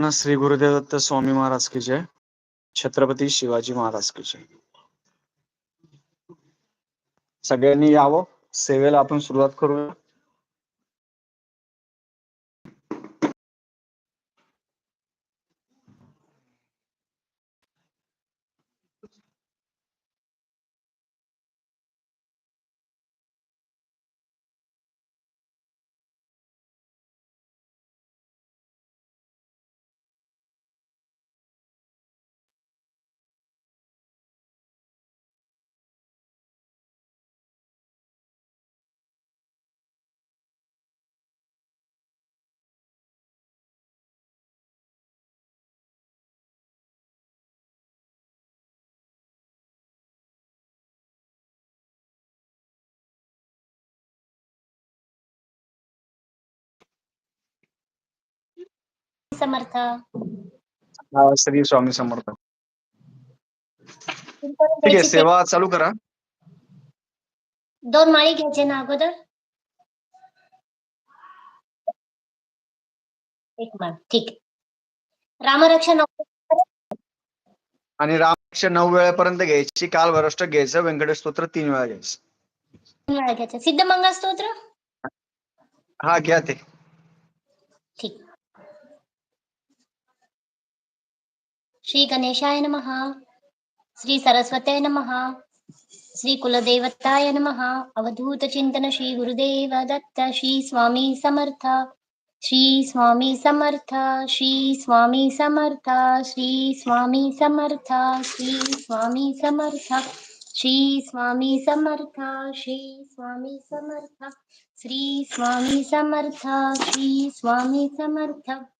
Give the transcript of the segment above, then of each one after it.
श्री गुरुदेव दत्त स्वामी महाराज की जय छत्रपती शिवाजी महाराज की जय. सगळ्यांनी यावं सेवेला आपण सुरुवात करूया. समर्थ. हा, श्री स्वामी समर्थ. ठीक आहे सेवा चालू करा. दोन माळी घ्यायचे ना अगोदर. एक माळ ठीक. रामरक्षा नको आणि रामक्ष नऊ वेळेपर्यंत घ्यायची काल वरष्ट घ्यायचं व्यंकटेश स्तोत्र तीन वेळा घ्यायचं. तीन वेळा घ्यायचं. सिद्ध मंगळ स्तोत्र? हा घ्या ते. ठीक. श्री गणेशाय नमः श्री सरस्वते नमः श्री कुलदेवताय नमः अवधूत चिंतन श्री गुरुदेव दत्त श्री स्वामी समर्थ श्री स्वामी समर्थ श्री स्वामी समर्थ श्री स्वामी समर्थ श्री स्वामी समर्थ श्री स्वामी समर्थ श्री स्वामी समर्थ श्री स्वामी समर्थ श्री स्वामी समर्थ।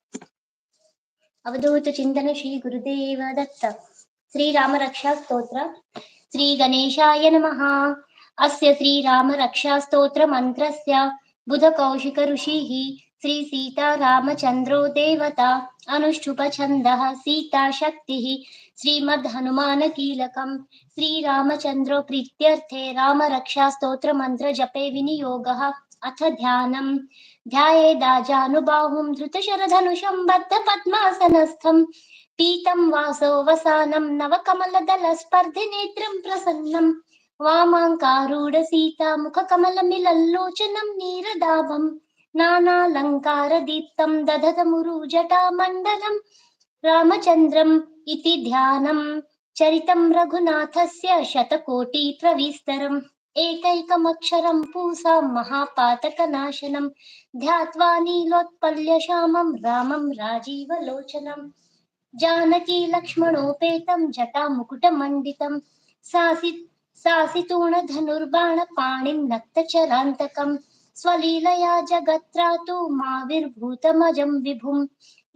अवधूत चिंतन श्री गुरुदेव दत्त। श्री राम रक्षा स्तोत्र। श्री गणेशाय नमः। अस्य श्री राम रक्षा स्तोत्र मंत्रस्य बुध कौशिक ऋषिः श्री सीता रामचन्द्रो देवता अनुष्ठुप छन्दः सीता शक्तिः श्रीमद् हनुमान कीलकम् श्री रामचन्द्रो प्रीत्यर्थे राम रक्षा स्तोत्र मंत्र जपे विनियोगः। अथ ध्यानम्। ध्यायेदाजानुबाहुं धृतशरधनुषं बद्ध पद्मासनस्थं पीतं वासो वसानं नवकमलदलस्पर्धिनेत्रं प्रसन्नं वामाङ्कारूढसीता मुखकमलमिलल्लोचनं नीरदाभं नानालङ्कारदीप्तं दधतमुरुजटामण्डलं रामचन्द्रम् इति ध्यानं चरितं रघुनाथस्य शतकोटिप्रविस्तरम् एकैकमक्षरं पूसां महापातकनाशनं ध्यात्वा नीलोत्पल्य श्यामं रामं राजीवलोचनं जानकीलक्ष्मणोपेतं जटा जटामुकुटमण्डितं सासि सासितूण धनुर्बाण पाणिं नक्तचरान्तकम्। स्वलीलया जगत्रातु माविर्भूतमजं विभुम्।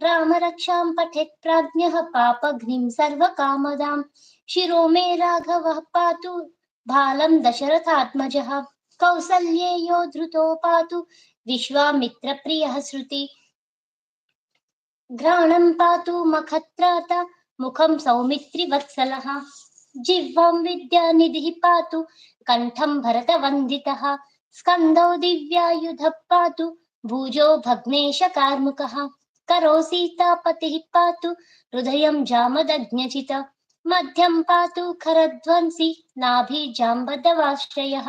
रामरक्षां पठेत् प्राज्ञः पापघ्निं सर्वकामदाम्। शिरो मे राघवः पातु भालं दशरथात्मजः कौसल्येयो धृतो पातु विश्वामित्रप्रियः श्रुति। घ्राणं पातु मखत्रात मुखं सौमित्रिवत्सलः। जिह्वां विद्यानिधिः पातु कण्ठं भरतवन्दितः। स्कन्दौ दिव्यायुधः पातु भुजो भग्नेशकार्मुकः। करो सीतापतिः पातु हृदयं जामदज्ञचित मध्यं पातु खरध्वंसि नाभि जाम्बदवाश्रयः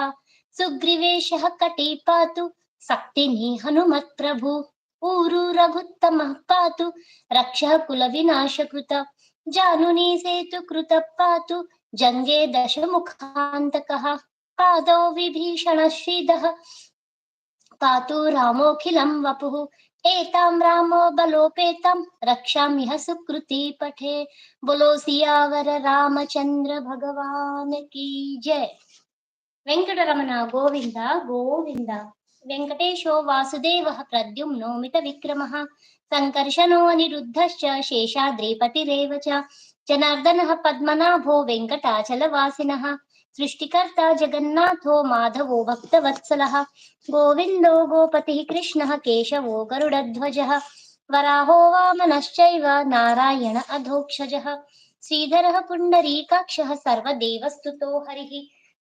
सुग्रीवेशः कटी पातु सक्तिनी हनुमत्प्रभु ऊरु रघुत्तमः पातु रक्षः कुलविनाशकृत जानुनी सेतुकृतः पातु जङ्गे दशमुखान्तकः पादौ विभीषणश्रीदः पातु रामोऽखिलं वपुः एतां रामो बलोपेतां रक्षाम्यह सुकृती पठे बोलो सियावर रामचंद्र भगवान की जय వెంకటరమణ గోవింద గోవింద వెంకటేశో వాసుదేవः ప్రద్యుమ్నో మిత విక్రమः సంకర్షణో అనిరుద్ధశ్చ శేషాద్రిపతిరేవ చ జనార్దనः పద్మనాభో వెంకటాచలవాసినः सृष्टिकर्ता जगन्नाथो माधवो भक्तवत्सलः। गोविन्दो गोपतिः कृष्णः केशवो गरुडध्वजः। वराहो वामनश्चैव नारायण अधोक्षजः। श्रीधरः पुण्डरीकाक्षः सर्वदेवस्तुतो हरिः।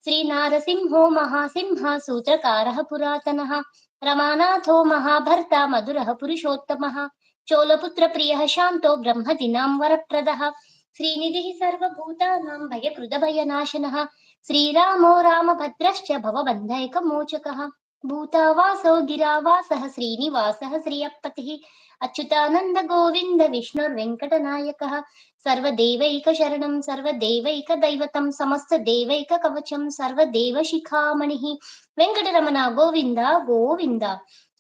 श्रीनारसिंहो महासिंह सूत्रकारः पुरातनः। रमानाथो महाभर्ता मधुरः पुरुषोत्तमः। चोलपुत्रप्रियः शान्तो ब्रह्मदिनां वरप्रदः। श्रीनिधिः सर्वभूतानां भयकृदभयनाशनः। శ్రీరామో రామభద్రశ్చ భవబంధైకమోచకः. భూతావాసో గిరావాసः శ్రీనివాసः శ్రియప్పతిः అచ్యుతానంద గోవింద విష్ణుర్వెంకటనాయకः. సర్వదేవైక శరణం సర్వదేవైక దైవతం సమస్త దేవైక కవచం సర్వదేవ శిఖామణిః వెంకటరమణ గోవింద గోవింద.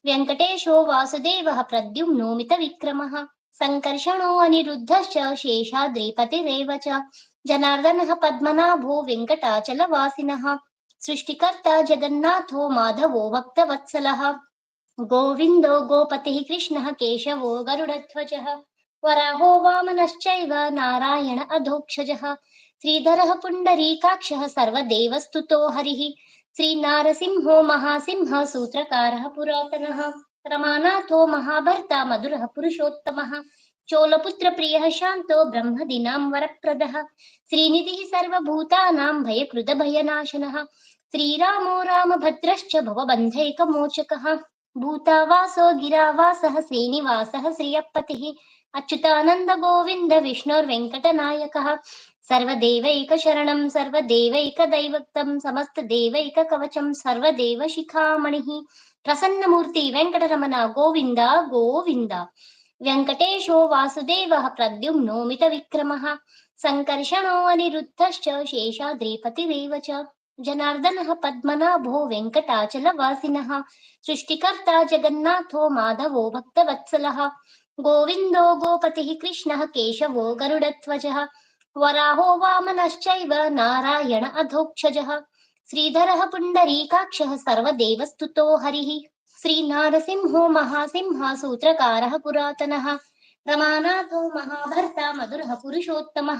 వెంకటేశో వాసుదేవः ప్రద్యుమ్నోమిత విక్రమः. సంకర్షణో అనిరుద్ధశ్చ శేషాద్రిపతిరేవ जनार्दनः पद्मनाभो वेङ्कटाचलवासिनः सृष्टिकर्ता जगन्नाथो माधवो भक्तवत्सलः। गोविन्दो गोपतिः कृष्णः केशवो गरुडध्वजः। वराहो वामनश्चैव नारायण अधोक्षजः। श्रीधरः पुण्डरीकाक्षः सर्वदेवस्तुतो हरिः। श्रीनारसिंहो महासिंह सूत्रकारः पुरातनः। रमानाथो महाभर्ता मधुरः पुरुषोत्तमः। చోళపుత్ర ప్రియ శాంతో బ్రహ్మదినాం వరప్రద శ్రీనిధి సర్వభూతానాం భయకృత భయనాశన శ్రీరామో రామభద్రశ్చ భవబంధైకమోచక భూతావాసో గిరావాస శ్రీనివాస శ్రియపతి అచ్యుతానంద గోవింద విష్ణుర్వెంకటనాయక సర్వదేవైక శరణం సర్వదేవైక దైవక్తం సమస్త దేవైక కవచం సర్వదేవ శిఖామణి ప్రసన్నమూర్తి వెంకటరమణ గోవింద గోవింద व्यङ्कटेशो वासुदेवः प्रद्युम्नो मितविक्रमः। सङ्कर्षणो अनिरुद्धश्च शेषाद्रिपतिरेव च। जनार्दनः पद्मनाभो वेङ्कटाचलवासिनः। सृष्टिकर्ता जगन्नाथो माधवो भक्तवत्सलः। गोविन्दो गोपतिः कृष्णः केशवो गरुडध्वजः। वराहो वामनश्चैव नारायण अधोक्षजः। श्रीधरः पुण्डरीकाक्षः सर्वदेवस्तुतो हरिः। శ్రీ నారసింహో మహాసింహ సూత్రకార పురాతన రమానాథో మహాభర్త మధుర పురుషోత్తమ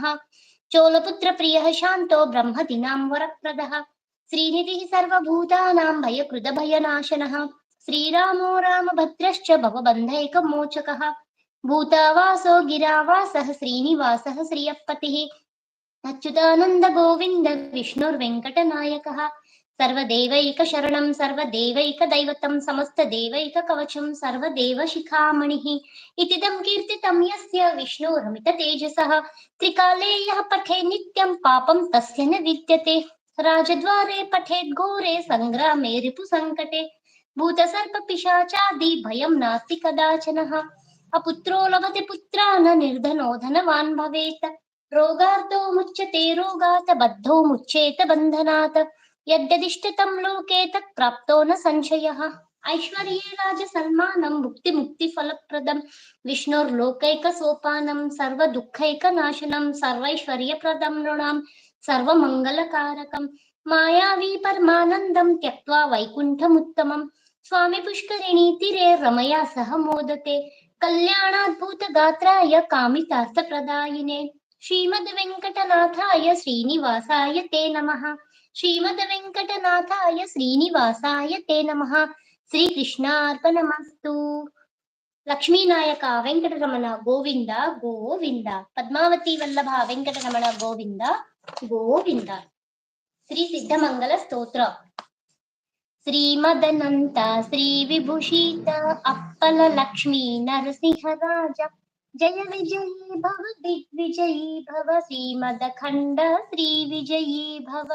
చోళపుత్ర ప్రియ శాంతో బ్రహ్మదినాం వరప్రద శ్రీనిధి సర్వభూతానాం భయకృత భయనాశన శ్రీరామో రామభద్రశ్చ భవబంధైకమోచక భూతావాసో గిరావాసః శ్రీనివాసः శ్రియపతిः అచ్యుతానంద గోవింద విష్ణుర్వెంకటనాయకः श्रियपतिः अच्युतानन्द गोविन्द विष्णुर्वेङ्कटनायकः सर्वदेवैकशरणं सर्वदेवैकदैवतं समस्तदेवैककवचं सर्वदेवशिखामणिः इतिदं कीर्तितं यस्य विष्णोरमिततेजसः त्रिकाले यः पठे नित्यं पापं तस्य न विद्यते राजद्वारे पठेत् घोरे सङ्ग्रामे रिपुसङ्कटे भूतसर्पपिशाचादि भयं नास्ति कदाचनः अपुत्रो लभते पुत्रान् निर्धनो धनवान् भवेत् रोगार्तो मुच्यते रोगात् बद्धो मुच्येत बन्धनात् యద్యదిష్టితం లోకే తత్ ప్రాప్తో న సంశయ ఐశ్వర్యే రాజ సన్మానం భుక్తి ముక్తి ఫలప్రదం విష్ణుర్లోకైక సోపానం సర్వ దుఃఖైక నాశనం సర్వైశ్వర్య ప్రదం నృణాం సర్వమంగళకారకం మాయావీ పరమానందం త్యక్వా వైకుంఠముత్తమం స్వామి పుష్కరిణీ తిరే రమయా సహ మోదతే కళ్యాణాద్భుత గాత్రాయ కామితార్థ ప్రదాయినే శ్రీమద్ వెంకటనాథాయ శ్రీనివాసాయ తే నమః శ్రీమద్ వెంకటనాథాయ శ్రీనివాసాయ తే నమ. శ్రీకృష్ణార్పణమస్తు. లక్ష్మీనాయక వెంకటరమణ గోవింద గోవింద. పద్మావతి వల్లభ వెంకటరమణ గోవింద గోవింద. శ్రీ సిద్ధమంగళ స్తోత్ర. శ్రీమదనంత శ్రీ విభూషిత అప్పల లక్ష్మీ నరసింహ రాజ జయ విజయీ భవ దిగ్విజయీ భవ. శ్రీమద ఖండ శ్రీ విజయీ భవ.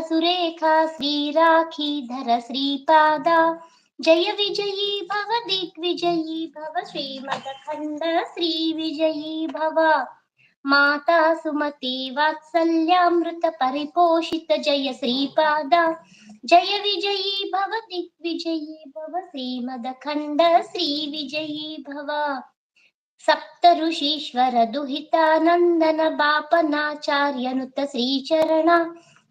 सुरेखा श्री राखीधर श्रीपादा। जय विजयी भव दिग्विजयी भव श्रीमदखण्ड श्री विजयी भव। माता सुमती वात्सल्यामृत परिपोषित जय श्रीपादा। जय विजयी भव दिग्विजयी भव श्रीमदखण्ड श्री विजयी भव। सप्त ऋषीश्वर दुहितानन्दन बापनाचार्यनुत श्रीचरण।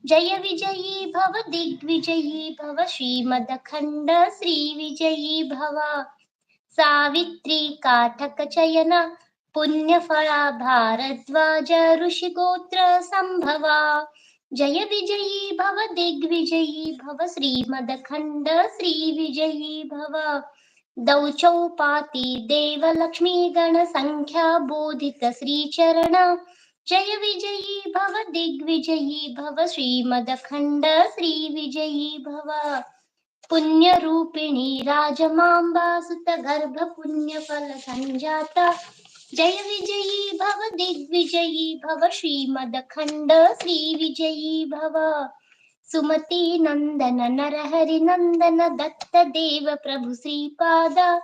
जय विजयी भव दिग्विजयी भव श्रीमदखण्ड श्रीविजयी भव। सावित्री काठक चयन पुण्यफला भारद्वाज ऋषिगोत्र सम्भवा जय विजयी भव दिग्विजयी भव श्रीमदखण्ड श्रीविजयी भव। दौचौपाति देवलक्ष्मी गणसङ्ख्या बोधित श्रीचरण। जय विजयी भव दिग्विजयी भव श्रीमदखण्ड श्रीविजयी भव। पुण्यरूपिणी राजमाम्बासुत गर्भ पुण्यफल सञ्जाता जय विजयी भव दिग्विजयी भव श्रीमदखण्ड श्रीविजयी भव। सुमति नन्दन नरहरि नन्दन दत्त देव प्रभु श्रीपाद।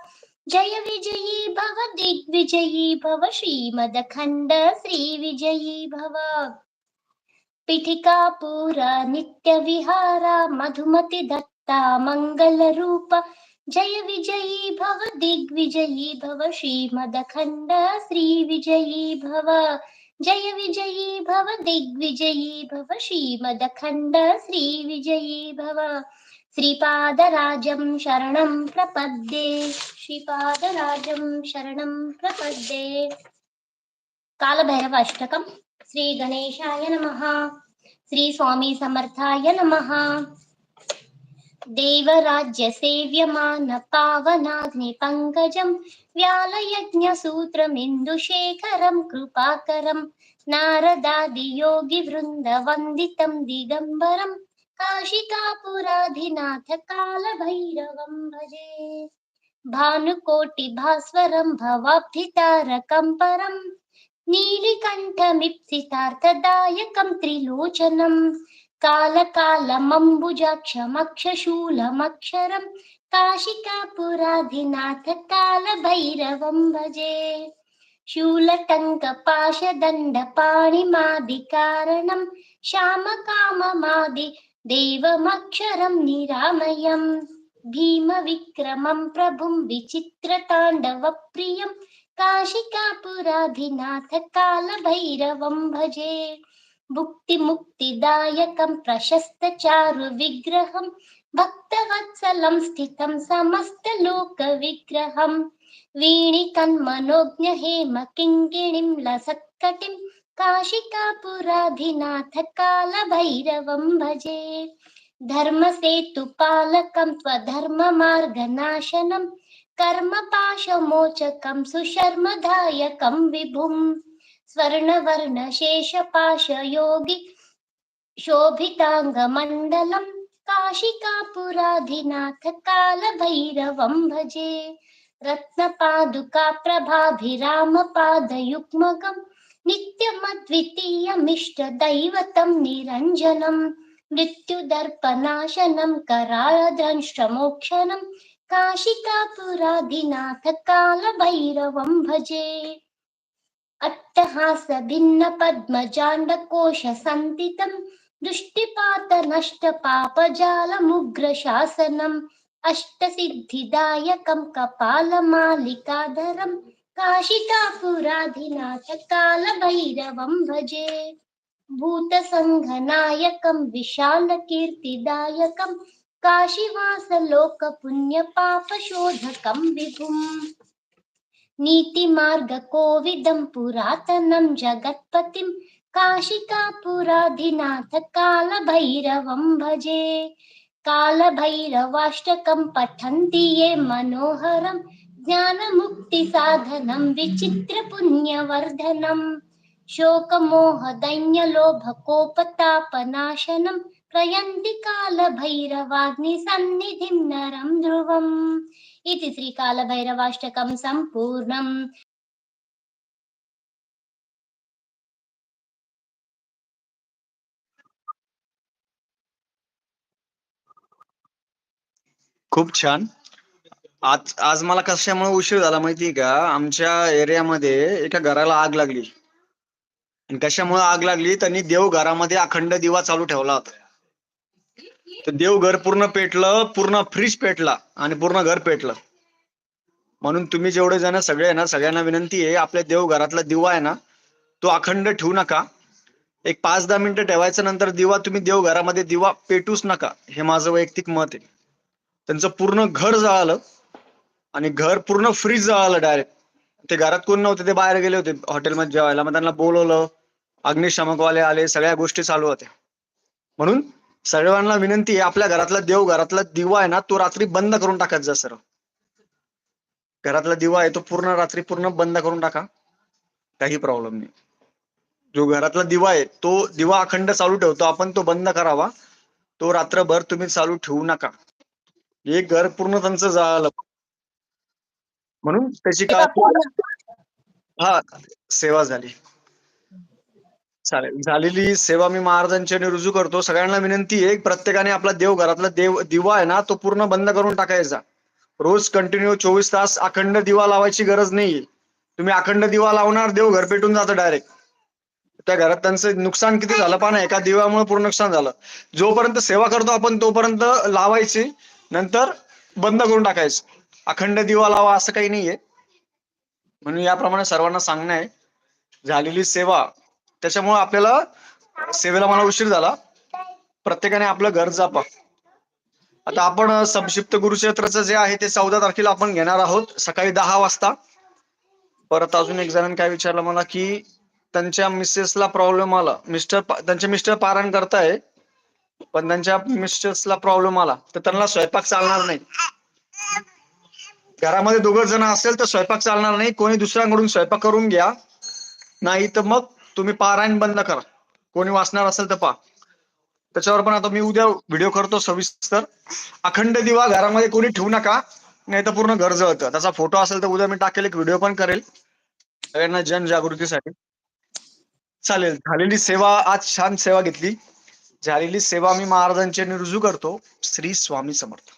जय विजयी भव दिग्विजयी भव श्रीमदखण्ड श्रीविजयी भव। पीठिकापुर नित्यविहारा मधुमति दत्ता मङ्गलरूप जय विजयी भव दिग्विजयी भव श्रीमदखण्ड श्रीविजयी भव जय विजयी भव दिग्विजयी भव श्रीमदखण्ड श्रीविजयी भव। श्रीपादराजं शरणं प्रपद्ये श्रीपादराजं शरणं प्रपद्ये। कालभैरव अष्टकं श्रीगणेशाय नमः श्रीस्वामी समर्थाय नमः देवराज्यसेव्यमान पावनाग्नि पङ्कजं व्यालयज्ञसूत्रमिन्दुशेखरं कृपाकरं नारदादियोगिवृन्दवन्दितं दिगम्बरं काशिकापुराधिनाथ कालभैरवं भजे भानुकोटिभास्वरं भवाब्धितारकं परं नीलिकण्ठमीप्सितार्थदायकं त्रिलोचनं कालकालमम्बुजाक्षमक्षशूलमक्षरं काशिकापुराधिनाथ कालभैरवं भजे शूलटङ्कपाशदण्डपाणिमादिकारणं श्यामकाममादि देवमक्षरं निरामयं भीमविक्रमं प्रभुं विचित्रताण्डवप्रियं काशिकापुराधिनाथ कालभैरवं भजे भुक्तिमुक्तिदायकं प्रशस्तचारुविग्रहं भक्तवत्सलं स्थितं समस्तलोकविग्रहं वीणिकन्मनोज्ञहेम किङ्किणीं लसत्कटिं काशिकापुराधिनाथ कालभैरवं भजे धर्मसेतुपालकं त्वधर्ममार्गनाशनं कर्मपाशमोचकं सुशर्मदायकं विभुं स्वर्णवर्णशेषपाशयोगि शोभिताङ्गमण्डलं काशिकापुराधिनाथ कालभैरवं भजे रत्नपादुका प्रभाभिरामपादयुग्मकं नित्यमद्वितीयमिष्टदैवतं निरञ्जनं मृत्युदर्पनाशनं कराळदंष्ट्रमोक्षणं काशिकापुराधिनाथ कालभैरवं भजे अट्टहास भिन्न नष्ट अष्टसिद्धिदायकं कपालमालिकाधरं काशिकापुराधिनाथकालभैरवं भजे। भूतसङ्घनायकं विशालकीर्तिदायकं काशिवासलोकपुण्यपापशोधकं विभुम्। नीतिमार्गकोविदं पुरातनं जगत्पतिं काशिकापुराधिनाथ कालभैरवं भजे कालभैरवाष्टकं पठन्ति ये मनोहरं ज्ञानमुक्तिसाधनं विचित्रपुण्यवर्धनम् शोकमोहदैन्यलोभकोपतापनाशनं प्रयन्ति कालभैरवाग्निसन्निधिं नरं ध्रुवम्। इति श्रीकालभैरवाष्टकं सम्पूर्णम्। खूप छान. आज आज मला कशामुळे उशीर झाला माहिती का? आमच्या एरियामध्ये एका घराला आग लागली. आणि कशामुळे आग लागली? त्यांनी देव घरामध्ये अखंड दिवा चालू ठेवला होता. तर देव घर पूर्ण पेटलं पूर्ण फ्रीज पेटला आणि पूर्ण घर पेटलं. म्हणून तुम्ही जेवढे जण सगळे आहे ना सगळ्यांना विनंती आहे आपल्या देव घरातला दिवा आहे ना तो अखंड ठेवू नका. एक पाच दहा मिनिटं ठेवायचं नंतर दिवा तुम्ही देव घरामध्ये दिवा पेटूच नका. हे माझं वैयक्तिक मत आहे. त्यांचं पूर्ण घर जळालं आणि घर पूर्ण फ्रीज जळालं डायरेक्ट ते घरात कोण नव्हते ते बाहेर गेले होते हॉटेलमध्ये जेवायला. मग त्यांना बोलवलं अग्निशामकवाले आले सगळ्या गोष्टी चालू होत्या. म्हणून सर्वांना विनंती आहे आपल्या घरातला देव घरातला दिवा आहे ना तो रात्री बंद करून टाकत जा सर घरातला दिवा आहे तो पूर्ण रात्री पूर्ण बंद करून टाका. काही प्रॉब्लेम नाही. जो घरातला दिवा आहे तो दिवा अखंड चालू ठेवतो आपण तो बंद करावा. तो रात्रभर तुम्ही चालू ठेवू नका. एक घर पूर्ण त्यांचं जळालं म्हणून त्याची काय हा सेवा झाली. चालेल. झालेली सेवा मी महाराजांच्या रुजू करतो. सगळ्यांना विनंती आहे प्रत्येकाने आपला देव घरातला देव दिवा आहे ना तो पूर्ण बंद करून टाकायचा. रोज कंटिन्यू चोवीस तास अखंड दिवा लावायची गरज नाहीये. तुम्ही अखंड दिवा लावणार देव घर पेटून जातं डायरेक्ट त्या घरात त्यांचं नुकसान किती झालं? पण एका दिव्यामुळे पूर्ण नुकसान झालं. जोपर्यंत सेवा करतो आपण तोपर्यंत लावायची नंतर बंद करून टाकायचं. अखंड दिवा लावा असं काही नाहीये. म्हणून याप्रमाणे सर्वांना सांगणं आहे. झालेली सेवा त्याच्यामुळे आपल्याला सेवेला मला उशीर झाला. प्रत्येकाने आपलं घर जापा. आता आपण संक्षिप्त गुरुक्षेत्राचं जे आहे ते चौदा तारखेला आपण घेणार आहोत सकाळी दहा वाजता. परत अजून एक जणांनी काय विचारलं मला की त्यांच्या मिसेसला प्रॉब्लेम आला. मिस्टर त्यांचे मिस्टर पारायण करताय पण त्यांच्या मिस्टर्सला प्रॉब्लेम आला. तर त्यांना स्वयंपाक चालणार नाही. घरामध्ये दोघं जण असेल तर स्वयंपाक चालणार नाही. कोणी दुसऱ्यांकडून स्वयंपाक करून घ्या. नाही तर मग तुम्ही पारायण बंद करा. कोणी वाचणार असेल तर पहा. त्याच्यावर पण आता मी उद्या व्हिडिओ करतो सविस्तर. अखंड दिवा घरामध्ये कोणी ठेवू नका नाही तर पूर्ण घर जळतं. त्याचा फोटो असेल तर उद्या मी टाकेल एक व्हिडिओ पण करेल. सगळ्यांना जनजागृतीसाठी. चालेल झालेली सेवा आज छान सेवा घेतली. झालेली सेवा मी महाराजांचे रुजू करतो. श्री स्वामी समर्थ.